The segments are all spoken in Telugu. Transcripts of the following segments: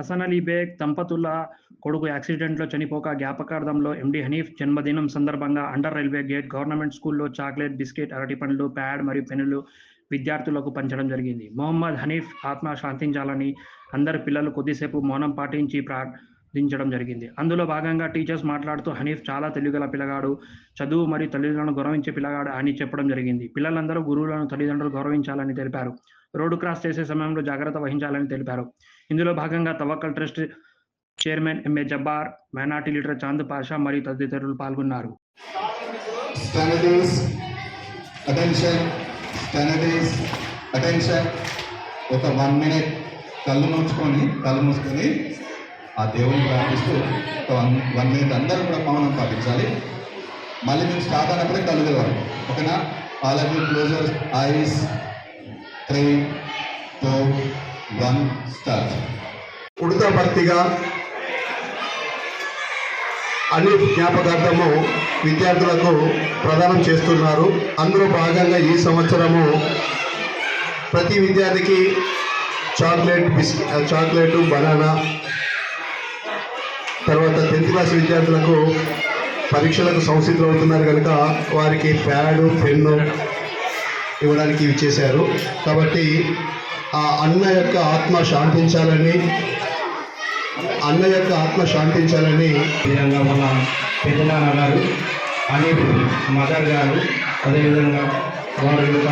హసన్ అలీ బేగ్ దంపతుల కొడుకు యాక్సిడెంట్లో చనిపోక జ్ఞాపకార్థంలో ఎండి హనీఫ్ జన్మదినం సందర్భంగా అండర్ రైల్వే గేట్ గవర్నమెంట్ స్కూల్లో చాక్లెట్ బిస్కెట్ అరటిపండ్లు ప్యాడ్ మరియు పెన్నులు విద్యార్థులకు పంచడం జరిగింది. మొహమ్మద్ హనీఫ్ ఆత్మ శాంతించాలని అందరు పిల్లలు కొద్దిసేపు మౌనం పాటించి ప్రార్థించడం జరిగింది. అందులో భాగంగా టీచర్స్ మాట్లాడుతూ హనీఫ్ చాలా తెలివిగల పిల్లగాడు చదువు మరియు తల్లిదండ్రులను గౌరవించే పిల్లగాడు అని చెప్పడం జరిగింది. పిల్లలందరూ గురువులను తల్లిదండ్రులు గౌరవించాలని తెలిపారు. రోడ్డు క్రాస్ చేసే సమయంలో జాగ్రత్త వహించాలని తెలిపారు. ఇందులో భాగంగా Tawakkal trust chairman MA Jabbar minority leader Chand Pasha మరియు తదితరులు పాల్గొన్నారు. ఒక వన్ మినిట్ కళ్ళు మూసుకొని కళ్ళు మూసుకొని ఆ దేవుని ప్రార్థిస్తూ ఒక వన్ వన్ మినిట్ అందరూ కూడా మౌనం పాటించాలి. మళ్ళీ మేము స్టార్ట్ అయినప్పుడే కళ్ళు తెరవాలి. ఓకేనా? All of you closer eyes three two one start ఉడత భర్తీగా అన్ని జ్ఞాపకార్థము విద్యార్థులకు ప్రదానం చేస్తున్నారు. అందులో భాగంగా ఈ సంవత్సరము ప్రతి విద్యార్థికి చాక్లెట్ బిస్కెట్ చాక్లెట్ బనానా తర్వాత టెన్త్ క్లాస్ విద్యార్థులకు పరీక్షలకు సంసిద్ధులు అవుతున్నారు కనుక వారికి ప్యాడు పెన్ను ఇవ్వడానికి ఇవి చేశారు. కాబట్టి ఆ అన్న యొక్క ఆత్మ శాంతించాలని అన్న యొక్క ఆత్మ శాంతించాలని విధంగా మన పెద్దనాన్న గారు అనే మదర్ గారు అదేవిధంగా వారి యొక్క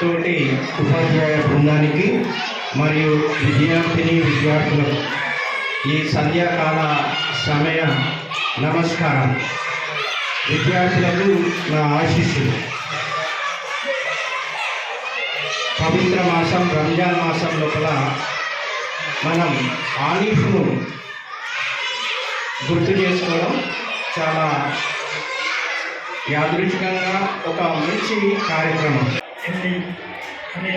తోటి ఉపాధ్యాయ బృందానికి మరియు విద్యార్థిని విద్యార్థులకు ఈ సంధ్యాకాల సమయ నమస్కారం. విద్యార్థులకు నా ఆశీస్సులు. పవిత్ర మాసం రంజాన్ మాసం లోపల మనం ఆలిఫ్ను గుర్తు చేసుకోవడం చాలా యాదృచ్ఛికంగా ఒక మంచి కార్యక్రమం. అనే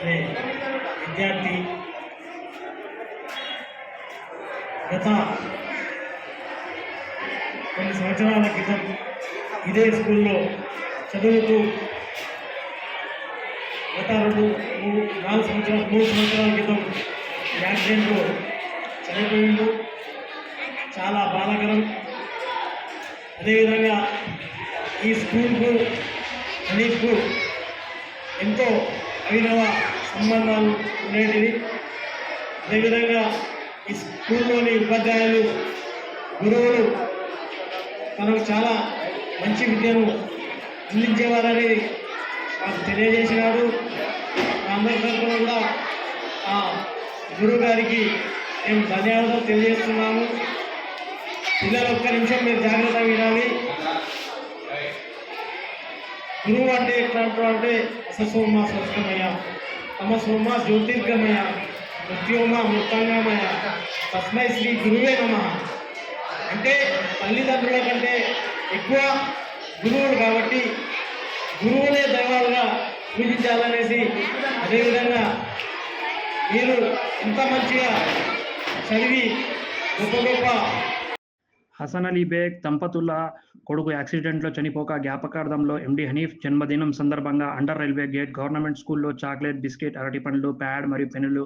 అనే విద్యార్థి గత కొన్ని సంవత్సరాల క్రితం ఇదే స్కూల్లో చదువుతూ గత రెండు మూడు నాలుగు సంవత్సరాలు మూడు సంవత్సరాల క్రితం యాక్సిడెంట్లో చనిపోయిండు. చాలా బాధాకరం. అదేవిధంగా ఈ స్కూల్కు హనీఫ్కు ఎంతో అభినవ సంబంధాలు ఉండేటివి. అదేవిధంగా ఈ స్కూల్లోని ఉపాధ్యాయులు గురువులు తనకు చాలా మంచి విద్యను అందించేవారనేది మాకు తెలియజేసినాడు అందరికీ కూడా ఆ గురువు గారికి మేము ధన్యవాదాలు తెలియజేస్తున్నాము. పిల్లలు ఒక్క నిమిషం మీరు జాగ్రత్త వినాలి. గురువు అంటే ఎట్లాంటి అంటే అససోమ స్వస్థమయ తమసోమ జ్యోతిర్గమయ మృత్యోమ మృతంగమయ తస్మై శ్రీ గురువే నమ. అంటే తల్లిదండ్రుల కంటే ఎక్కువ గురువులు కాబట్టి గురువులే దైవాలుగా పూజించాలనేసి అదేవిధంగా మీరు ఎంత మంచిగా చదివి గొప్ప గొప్ప హసన్ అలీ బేగ్ దంపతుల కొడుకు యాక్సిడెంట్లో చనిపోక జ్ఞాపకార్థంలో ఎండి హనీఫ్ జన్మదినం సందర్భంగా అండర్ రైల్వే గేట్ గవర్నమెంట్ స్కూల్లో చాక్లెట్ బిస్కెట్ అరటిపండ్లు ప్యాడ్ మరియు పెన్నులు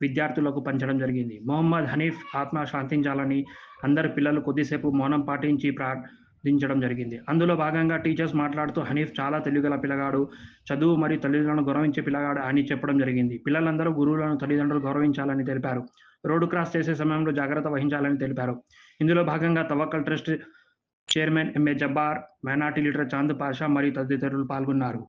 విద్యార్థులకు పంచడం జరిగింది. మొహమ్మద్ హనీఫ్ ఆత్మ శాంతించాలని అందరు పిల్లలు కొద్దిసేపు మౌనం పాటించి ప్రా దించడం జరిగింది. అందులో భాగంగా టీచర్స్ మాట్లాడుతూ హనీఫ్ చాలా తెలివిగల పిల్లగాడు. చదువు మరియు తల్లిదండ్రులను గౌరవించే పిల్లగాడు అని చెప్పడం జరిగింది. పిల్లలందరూ గురువులను తల్లిదండ్రులు గౌరవించాలని తెలిపారు. రోడ్డు క్రాస్ చేసే సమయంలో జాగ్రత్త వహించాలని తెలిపారు. ఇందులో భాగంగా Tawakkal trust chairman MA Jabbar minority leader Chand Pasha మరియు తదితరులు పాల్గొన్నారు.